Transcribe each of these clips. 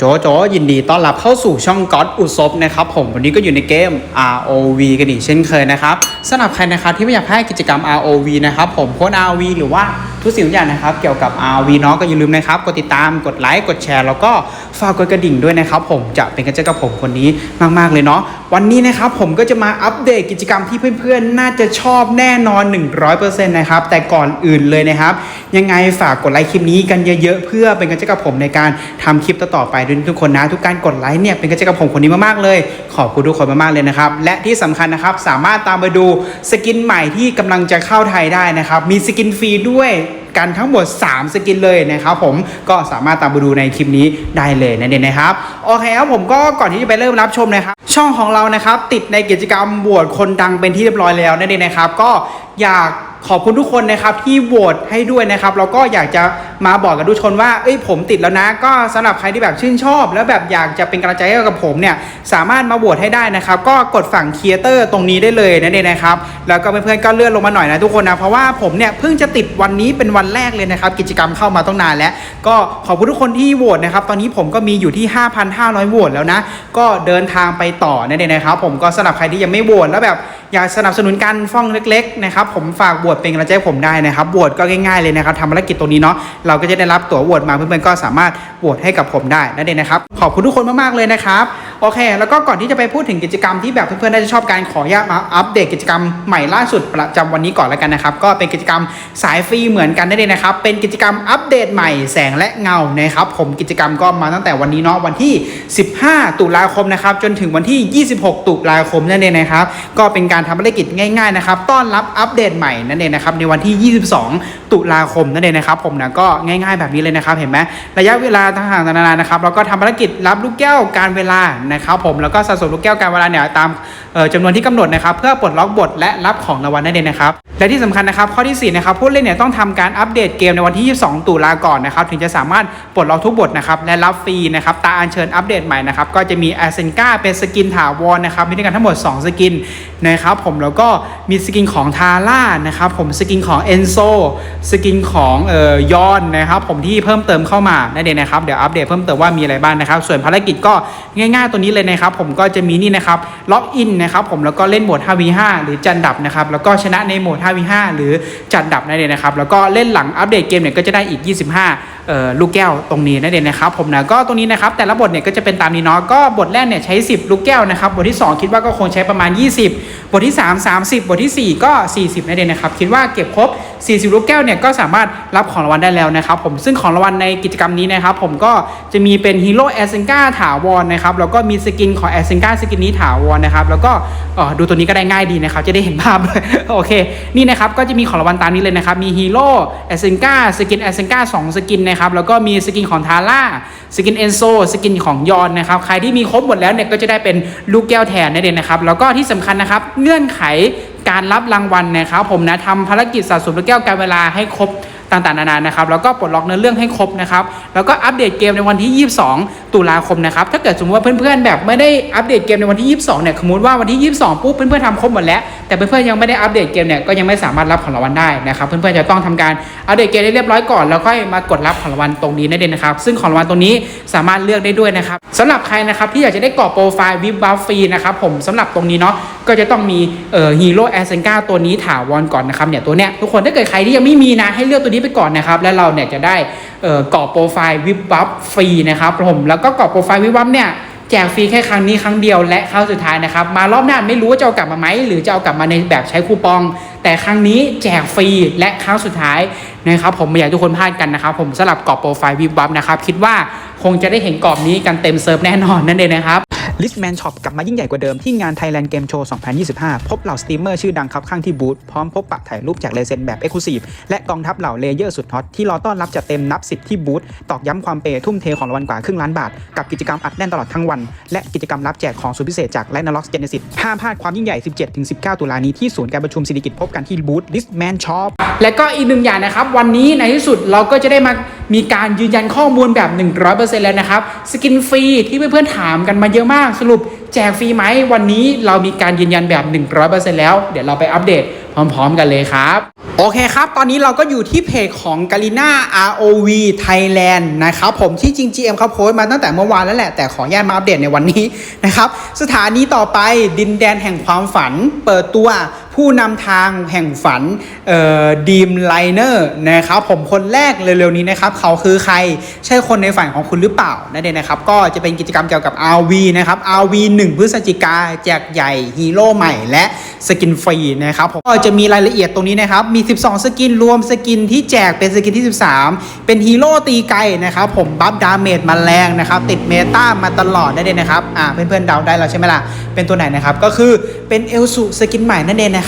โจโจยินดีต้อนรับเข้าสู่ช่องก๊อตอุศบนะครับผมวันนี้ก็อยู่ในเกม ROV กันอีกเช่นเคยนะครับสำหรับใครนะครับที่ไม่อยากพลาดกิจกรรม ROV นะครับผมโค้ด ROV หรือว่า ทุกสิ่งทุกอย่างนะครับ เกี่ยวกับ RV เนาะก็อย่าลืมนะครับ กดติดตามกดไลค์กดแชร์ แล้วก็ฝากกดกระดิ่งด้วยนะครับ ผมจะเป็นกำลังใจกับผมคนนี้มาก ๆ เลยเนาะวันนี้นะครับผมก็จะมาอัปเดตกิจกรรมที่เพื่อนๆ น่าจะชอบแน่นอน 100%นะครับแต่ก่อนอื่นเลยนะครับ ยังไงฝากกดไลค์คลิปนี้กันเยอะๆเพื่อเป็นกำลังใจกับผมในการทำคลิปต่อๆไปด้วยทุกคนนะ ทุกการกดไลค์เนี่ยเป็นกำลังใจกับผมคนนี้มากๆเลย ขอบคุณทุกคนมากๆเลยนะครับและที่สำคัญนะครับสามารถตามไปดูสกินใหม่ที่กำลังจะเข้าไทยได้นะครับมีสกินฟรีด้วยกันทั้งหมด 3 สกินเลยนะครับผมก็สามารถตามไปดูในคลิปนี้ได้เลยนั่นเองนะครับโอเคครับผมก็ก่อนที่จะไปเริ่มรับชมนะครับ ช่องของเรานะครับ ติดในกิจกรรมบวชคนดังเป็นที่เรียบร้อยแล้วนั่นเองนะครับ ก็อยาก ขอบคุณทุกคนนะครับที่โหวตให้ด้วยนะครับแล้วก็อยากจะมาบอกกับทุกชนว่าเอ้ยผมติดแล้วนะ ก็สำหรับใครที่แบบชื่นชอบ แล้วแบบอยากจะเป็นกำลังใจให้กับผมเนี่ยสามารถมาโหวตให้ได้นะครับ ก็กดฝั่งครีเอเตอร์ตรงนี้ได้เลยนั่นเองนะครับแล้วก็เพื่อนๆก็เลื่อนลงมาหน่อยนะทุกคนนะเพราะว่าผมเนี่ยเพิ่งจะติดวันนี้เป็นวันแรกเลยนะครับกิจกรรมเข้ามาต้องนานแล้ว ก็ขอบคุณทุกคนที่โหวตนะครับตอนนี้ผมก็มีอยู่ที่ 5,500โหวตแล้วนะ ก็เดินทางไปต่อนั่นเองนะครับผมก็สำหรับใครที่ยังไม่โหวตแล้วแบบอยากสนับสนุนกันฟ้องเล็กๆนะครับผมฝากโหวตเป็นกำลังใจให้ผมได้นะครับโหวตก็ง่ายๆเลยนะครับทำภารกิจตรงนี้เนาะเราก็จะได้รับตั๋วโหวตมาเพื่อนๆก็สามารถโหวตให้กับผมได้นั่นเองนะครับขอบคุณทุกคนมากๆเลยนะครับโอเค แล้วก็ก่อนที่จะไปพูดถึงกิจกรรมที่แบบเพื่อนๆน่าจะชอบการขออนุญาตมาอัปเดตกิจกรรมใหม่ล่าสุดประจำวันนี้ก่อนแล้วกันนะครับก็เป็นกิจกรรมสายฟรีเหมือนกันนั่นเองนะครับเป็นกิจกรรมอัปเดตใหม่แสงและเงานะครับผมกิจกรรมก็มาตั้งแต่วันนี้เนาะวันที่ 15 ตุลาคมนะครับจนถึงวันที่ 26 ตุลาคมนั่นเองนะครับก็เป็นการการทำภารกิจง่ายๆนะครับต้อนรับอัปเดตใหม่นั่นเองนะครับในวันที่ 22 ตุลาคมนั่นเองนะครับผมนะก็ง่ายๆแบบนี้เลยนะครับเห็นไหมระยะเวลาต่างๆนานานะครับแล้วก็ทำภารกิจรับลูกแก้วการเวลานะครับผมแล้วก็สะสมลูกแก้วการเวลาเนี่ยตามจำนวนที่กำหนดนะครับเพื่อปลดล็อกบทและรับของรางวัลนั่นเองนะครับและที่สำคัญนะครับข้อที่สี่นะครับผู้เล่นเนี่ยต้องทำการอัปเดตเกมในวันที่ 22 ตุลาก่อนนะครับถึงจะสามารถปลดล็อกทุกบทนะครับและรับฟรีนะครับตาอัญเชิญอัปเดตใหม่นะครับก็จะมีแอสเซนกาเป็นสกินถาวรนะครับมีด้วยกันทั้งหมด 2 สกิน นะครับผมแล้วก็มีสกินของทาร่านะครับผมสกินของเอนโซสกินของเอ่อยอนนะครับผมที่เพิ่มเติมเข้ามานั่นเองนะครับเดี๋ยวอัปเดตเพิ่มเติมว่ามีอะไรบ้างนะครับ ส่วนภารกิจก็ง่ายๆตัวนี้เลยนะครับผมก็จะมีนี่นะครับล็อกอินนะครับผมแล้วก็เล่นโหมด 5v5 หรือจันดับนะครับแล้วก็ชนะในโหมด 5v5 หรือจัดดับนั่นเองนะครับแล้วก็เล่นหลังอัปเดตเกมเนี่ยก็จะได้อีก 25 ลูกแก้วตรงนี้นั่นเองนะครับผมนะก็ตรงนี้นะครับแต่ละบทเนี่ยก็จะเป็นตามนี้เนาะก็บทแรกเนี่ยใช้ 10 ลูกแก้วนะครับบทที่ 2 คิดว่าก็คงใช้ประมาณ 20 บทที่ 3 30 บทที่ 4 ก็ 40นั่นเองนะครับคิดว่าเก็บครบ 40 ลูกแก้วเนี่ยก็สามารถรับของรางวัลได้แล้วนะครับผมซึ่งของรางวัลในกิจกรรมนี้นะครับผมก็จะมีเป็นฮีโร่แอสเซนกาถาวรนะครับแล้วก็มีสกินของแอสเซนกาสกินนี้ถาวรนะครับแล้วก็ดูตัวนี้ก็ได้ง่ายดีนะครับจะได้เห็นภาพโอเคนี่นะครับก็จะมีของรางวัลตามนี้เลยนะครับมีฮีโร่แอสเซนกาสกินแอสเซนกาสองสกินนะครับแล้วก็มีสกินของทาร่าสกินเอนโซสกินของยอนนะครับใครที่มีครบหมดแล้วเนี่ยก็จะได้เป็นลูกแก้วแทนนั่นเองนะครับแล้วก็ที่สำคัญนะครับเงื่อนไขการรับรางวัลนะครับผมนะทำภารกิจสะสมลูกแก้วการเวลาให้ครบ ต่างๆนานานะครับแล้วก็ปลดล็อกเนื้อเรื่องให้ครบนะครับแล้วก็อัปเดตเกมในวันที่ 22 ตุลาคมนะครับถ้าเกิดสมมติว่าเพื่อนๆแบบไม่ได้อัปเดตเกมในวันที่ 22เนี่ยสมมติว่าวันที่ 22ปุ๊บเพื่อนๆทำครบหมดแล้วแต่เพื่อนๆยังไม่ได้อัปเดตเกมเนี่ยก็ยังไม่สามารถรับของรางวัลได้นะครับเพื่อนๆจะต้องทำการอัปเดตเกมให้เรียบร้อยก่อนแล้วค่อยมากดรับของรางวัลตรงนี้นั่นเองนะครับซึ่งของรางวัลตรงนี้สามารถเลือกได้ด้วยนะครับสำหรับใครนะครับที่อยากจะได้กรอบโปรไฟล์วิบวัฟฟรีนะครับผมสำหรับตรงนี้เนาะ ก็จะต้องมีเอ่อฮีโร่แอสเซนกาตัวนี้ถาวรก่อนนะครับเนี่ยตัวเนี้ยทุกคนถ้าเกิดใครที่ยังไม่มีนะให้เลือกตัวนี้ไปก่อนนะครับแล้วเราเนี่ยจะได้เอ่อกรอบโปรไฟล์วิบวับฟรีนะครับผมแล้วก็กรอบโปรไฟล์วิบวับเนี่ยแจกฟรีแค่ครั้งนี้ครั้งเดียวและครั้งสุดท้ายนะครับ มารอบหน้าไม่รู้ว่าจะเอากลับมาไหมหรือจะเอากลับมาในแบบใช้คูปอง แต่ครั้งนี้แจกฟรีและครั้งสุดท้ายนะครับผมไม่อยากให้ทุกคนพลาดกันนะครับ ผมสลับกรอบโปรไฟล์วิบวับนะครับคิดว่าคงจะได้เห็นกรอบนี้กันเต็มเซิร์ฟแน่นอนนั่นเองนะครับ Listman Shop กลับมายิ่งใหญ่กว่าเดิมที่งาน Thailand Game Show 2025 พบเหล่าสตรีมเมอร์ชื่อดังครับข้างที่บูธพร้อมพบปะถ่ายรูปจากเลเซนแบบ Exclusive และกองทัพเหล่าเลเยอร์สุดฮอตที่รอต้อนรับจัดเต็มนับสิบที่บูธตอกย้ำความเปย์ทุ่มเทของรางวัลกว่าครึ่งล้านบาท กับกิจกรรมอัดแน่นตลอดทั้งวัน และกิจกรรมรับแจกของสุดพิเศษจาก l a n a l o x Genesis ห้ามพลาดความยิ่งใหญ่ 17-19 ตุลานี้ที่ศูนย์การประชุมสิริกิติ์พบกันกันที่บูธ Listman Shop และก็อีกหนึ่งอย่างนะครับ วันนี้ในที่สุดเราก็จะได้มามีการยืนยันข้อมูลแบบ 100%แล้วนะครับ สกินฟรีที่เพื่อนๆถามกันมาเยอะมากสรุปแจกฟรีไหมวันนี้เรามีการยืนยันแบบ 100%แล้ว เดี๋ยวเราไปอัปเดตพร้อมๆกันเลยครับโอเคครับ ตอนนี้เราก็อยู่ที่เพจของ g a l i n a ROV Thailand นะครับผมที่จริง GM เขาโพสต์มาตั้งแต่เมื่อวานแล้วแหละ แต่ขออนุญาตมาอัปเดตในวันนี้นะครับ สถานีต่อไปดินแดนแห่งความฝัน เปิดตัว ผู้นำทางแห่งฝันเอ่อดีมไลเนอร์นะครับผมคนแรกเร็วๆนี้นะครับเขาคือใครใช่คนในฝันของคุณหรือเปล่านั่นเองนะครับก็จะเป็นกิจกรรมเกี่ยวกับ RV นะครับ RV 1 พฤศจิกาแจกใหญ่ฮีโร่ใหม่และสกินฟรีนะครับผมก็จะมีรายละเอียดตรงนี้นะครับมี 12 สกินรวมสกินที่แจกเป็นสกินที่ 13 เป็นฮีโร่ตีไกลนะครับผมบัฟดาเมจมาแรงนะครับติดเมตามาตลอดนั่นเองนะครับอ่าเพื่อนๆเดาได้แล้วใช่ไหมล่ะเป็นตัวไหนนะครับก็คือเป็นเอลสุสกินใหม่นั่นเองนะ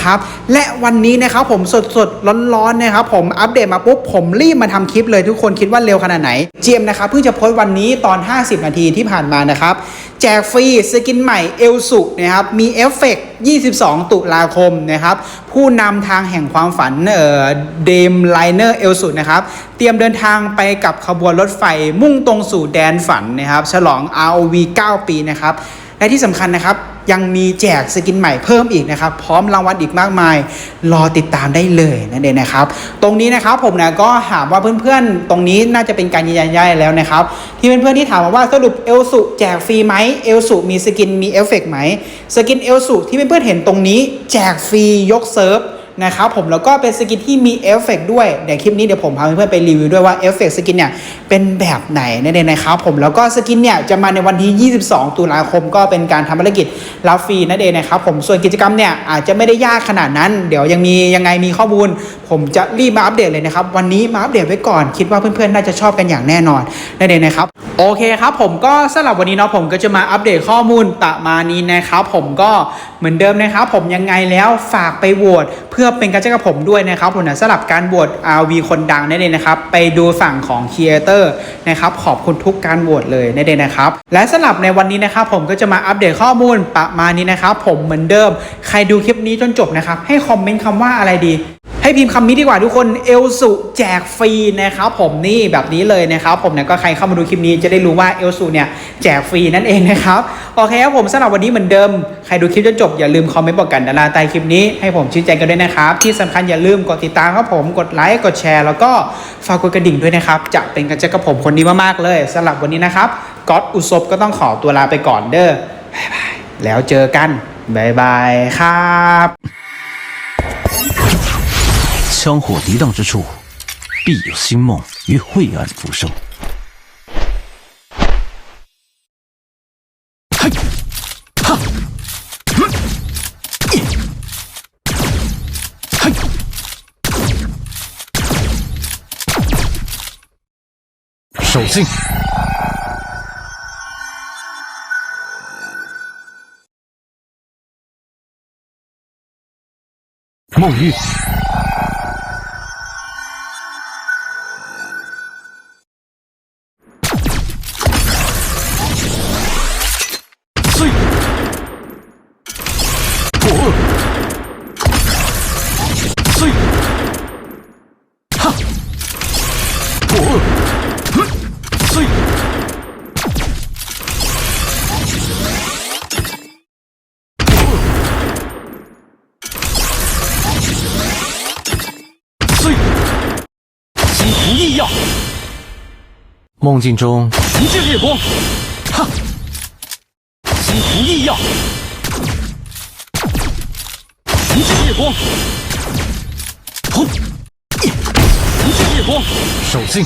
ครับและวันนี้นะครับผมสดๆร้อนๆนะครับผมอัปเดตมาปุ๊บผมรีบมาทำคลิปเลยทุกคนคิดว่าเร็วขนาดไหน เจมนะครับเพิ่งจะโพสต์วันนี้ตอน 50 นาทีที่ผ่านมานะครับ แจกฟรีสกินใหม่เอลสุนะครับมีเอฟเฟกต์22 ตุลาคมนะครับ ผู้นำทางแห่งความฝันเอ่อเดมไลเนอร์เอลสุนะครับ เตรียมเดินทางไปกับขบวนรถไฟมุ่งตรงสู่แดนฝันนะครับ ฉลอง ROV 9 ปีนะครับ และที่สำคัญนะครับ ยังมีแจกสกินใหม่เพิ่มอีกนะครับ พร้อมรางวัลอีกมากมาย รอติดตามได้เลยนั่นเองนะครับ ตรงนี้นะครับผมนะก็ถามว่าเพื่อนๆ ตรงนี้น่าจะเป็นการยืนยันได้แล้วนะครับ ที่เพื่อนๆที่ถามมาว่าสรุปเอลสุแจกฟรีไหมเอลสุมีสกินมีเอฟเฟกต์ไหมสกินเอลสุที่เพื่อนๆเห็นตรงนี้ แจกฟรียกเซิร์ฟ นะครับผมแล้วก็เป็นสกินที่มีเอฟเฟกต์ด้วยเดี๋ยวคลิปนี้เดี๋ยวผมพาเพื่อนๆไปรีวิวด้วยว่าเอฟเฟกต์สกินเนี่ยเป็นแบบไหนนั่นเองนะครับผมแล้วก็สกินเนี่ยจะมาในวันที่ 22 ตุลาคมก็เป็นการทำภารกิจรับฟรีนั่นเองนะครับผมส่วนกิจกรรมเนี่ยอาจจะไม่ได้ยากขนาดนั้น เดี๋ยวยังมียังไงมีข้อมูล ผมจะรีบมาอัปเดตเลยนะครับวันนี้มาอัปเดตไว้ก่อน คิดว่าเพื่อนๆน่าจะชอบกันอย่างแน่นอนนั่นเองนะครับโอเคครับผมก็สำหรับวันนี้เนาะผมก็จะมาอัปเดตข้อมูลประมาณนี้นะครับผมก็เหมือนเดิมนะครับผมยังไงแล้วฝากไปโหวตเพื่อเป็นกำลังใจกับผมด้วยนะครับผมนะสำหรับการโหวต RV คนดังนั่นเองนะครับไปดูฝั่งของครีเอเตอร์นะครับขอบคุณทุกการโหวตเลยนั่นเองนะครับและสำหรับในวันนี้นะครับผมก็จะมาอัปเดตข้อมูลประมาณนี้นะครับผมเหมือนเดิม ใครดูคลิปนี้จนจบนะครับให้คอมเมนต์คำว่าอะไรดี ให้พิมพ์คำนี้ดีกว่าทุกคนเอลสุแจกฟรีนะครับผมนี่แบบนี้เลยนะครับผมเนี่ยก็ใครเข้ามาดูคลิปนี้จะได้รู้ว่าเอลสุเนี่ยแจกฟรีนั่นเองนะครับโอเคครับผมสำหรับวันนี้เหมือนเดิมใครดูคลิปจนจบอย่าลืมคอมเมนต์บอกกันดาราใต้คลิปนี้ให้ผมชี้แจงกันด้วยนะครับที่สำคัญอย่าลืมกดติดตามครับผมกดไลค์กดแชร์แล้วก็ฝากกดกระดิ่งด้วยนะครับจะเป็นกำลังใจกับผมคนนี้มากๆเลยสำหรับวันนี้นะครับก๊อตอุศบก็ต้องขอตัวลาไปก่อนเด้อบ๊ายบายแล้วเจอกันบ๊ายบายครับ 枪火涤荡之处，必有星梦与晦暗浮生。嘿，哈，嗯耶嘿，手劲。梦玉。梦境中，无尽夜光，哈，心无异样，无尽夜光，哼，无尽夜光，守静。